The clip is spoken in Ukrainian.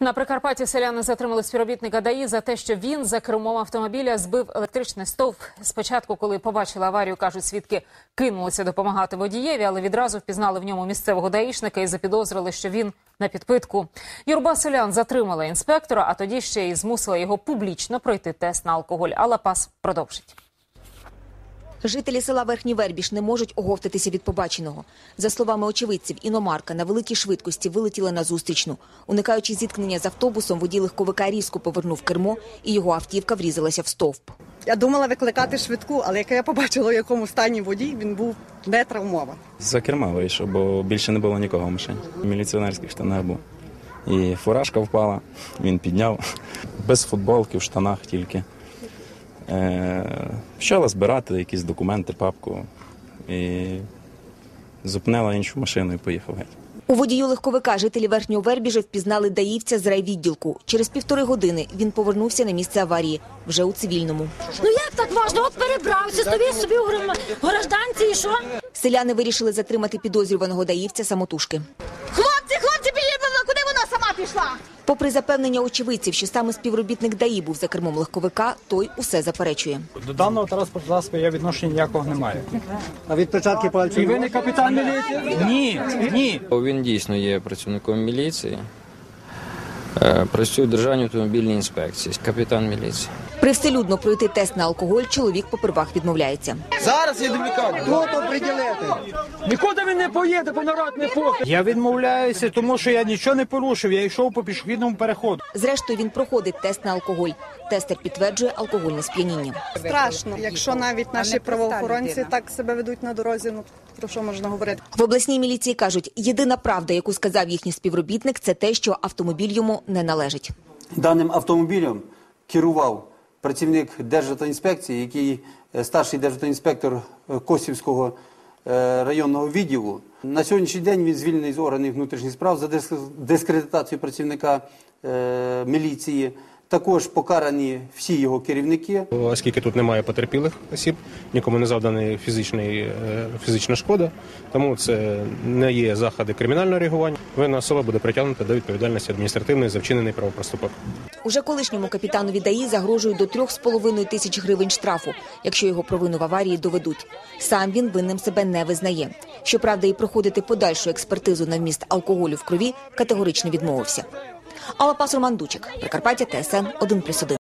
На Прикарпатті селяни затримали співробітника ДАІ за те, що він за кермом автомобіля збив електричний стовп. Спочатку, коли побачили аварію, кажуть, свідки кинулися допомагати водієві, але відразу впізнали в ньому місцевого даїшника і запідозрили, що він на підпитку. Юрба селян затримала інспектора, а тоді ще й змусила його публічно пройти тест на алкоголь. Алла Пас продовжить. Жителі села Верхній Вербіш не можуть оговтатися від побаченого. За словами очевидців, іномарка на великій швидкості вилетіла на зустрічну. Уникаючи зіткнення з автобусом, водій легковика різко повернув кермо, і його автівка врізалася в стовп. Я думала викликати швидку, але як я побачила, в якому стані водій, він був не травмований. За керма вийшов, бо більше не було нікого в машині. В міліціонерських штанах був. І фуражка впала, він підняв. Без футболки, в штанах тільки. Е, почала збирати якісь документи, папку. І зупинила іншу машину і поїхав геть. У водію легковика жителі Верхнього Вербіжа впізнали даївця з райвідділку. Через півтори години він повернувся на місце аварії, вже у цивільному. Ну як так можна? От перебрався, стоїть собі у гражданці і що? Селяни вирішили затримати підозрюваного даївця самотужки. Попри запевнення очевидців, що саме співробітник ДАІ був за кермом легковика, той усе заперечує. До даного транспортного засобу я відношення ніякого не маю. А відпечатки пальців? І ви не капітан міліції? Ні, ні. Він дійсно є працівником міліції. Е, Працює в Державній автомобільній інспекції, капітан міліції. Привселюдно пройти тест на алкоголь чоловік попервах відмовляється. Зараз я дублікат. Хто то приділити? Нікуди він не поїде, бо народ не пустить. Я відмовляюся, тому що я нічого не порушив. Я йшов по пішохідному переходу. Зрештою, він проходить тест на алкоголь. Тестер підтверджує алкогольне сп'яніння. Страшно, якщо навіть наші правоохоронці так себе ведуть на дорозі, ну про що можна говорити? В обласній міліції кажуть, єдина правда, яку сказав їхній співробітник, це те, що автомобіль йому не належить. Даним автомобілем керував працівник Державтоінспекції, який е, старший державтоінспектор е, Косівського е, районного відділу. На сьогоднішній день він звільнений з органів внутрішніх справ за диск- дискредитацію працівника міліції. Також покарані всі його керівники. Оскільки тут немає потерпілих осіб, нікому не завданий фізичний, е, фізична шкода, тому це не є заходи кримінального реагування. Винна особа буде притягнута до відповідальності адміністративної за вчинений правопроступок. Уже колишньому капітанові ДАІ загрожують до 3,5 тисяч гривень штрафу, якщо його провину в аварії доведуть. Сам він винним себе не визнає. Щоправда, і проходити подальшу експертизу на вміст алкоголю в крові категорично відмовився. Алла Пасур Мандучик, Прикарпаття, ТСН 1+,1.